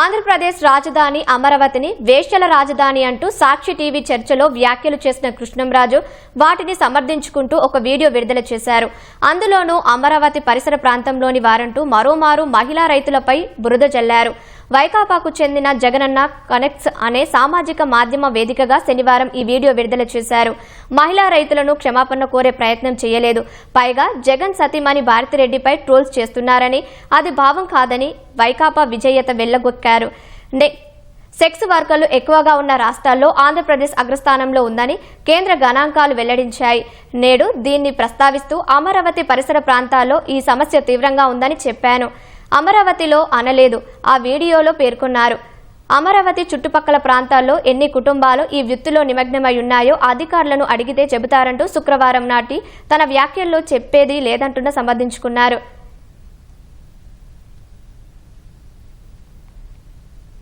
ఆంధ్రప్రదేశ్ రాజధాని అమరావతిని వేష్యల రాజధాని అంటూ సాక్షి టీవీ చర్చలో వ్యాఖ్యలు చేసిన కృష్ణంరాజు వాటిని సమర్థించుకుంటూ ఒక వీడియో విడుదల చేశారు. అందులోనూ అమరావతి పరిసర ప్రాంతంలోని వారంటూ మరోమారు మహిళా రైతులపై బురద జల్లారు. వైకాపాకు చెందిన జగనన్న కనెక్ట్స్ అనే సామాజిక మాధ్యమ వేదికగా శనివారం ఈ వీడియో విడుదల చేశారు. మహిళా రైతులను క్షమాపణ కోరే ప్రయత్నం చేయలేదు. పైగా జగన్ సతీమణి భారతిరెడ్డిపై ట్రోల్స్ చేస్తున్నారని అది భావం కాదని వైకాపా విజేయత వెళ్ళగొక్కారు. నె- సెక్స్ వర్కర్లు ఎక్కువగా ఉన్న రాష్ట్రాల్లో ఆంధ్రప్రదేశ్ అగ్రస్థానంలో ఉందని కేంద్ర గణాంకాలు వెల్లడించాయి. నేడు దీన్ని ప్రస్తావిస్తూ అమరావతి పరిసర ప్రాంతాల్లో ఈ సమస్య తీవ్రంగా ఉందని చెప్పాను. అమరావతిలో అనలేదు. ఆ వీడియోలో పేర్కొన్నారు. అమరావతి చుట్టుపక్కల ప్రాంతాల్లో ఎన్ని కుటుంబాలు ఈ వృత్తిలో నిమగ్నమై ఉన్నాయో అధికారులను అడిగితే చెబుతారంటూ శుక్రవారం నాటి తన వ్యాఖ్యల్లో చెప్పేది లేదంటున్న సంబంధించుకున్నారు.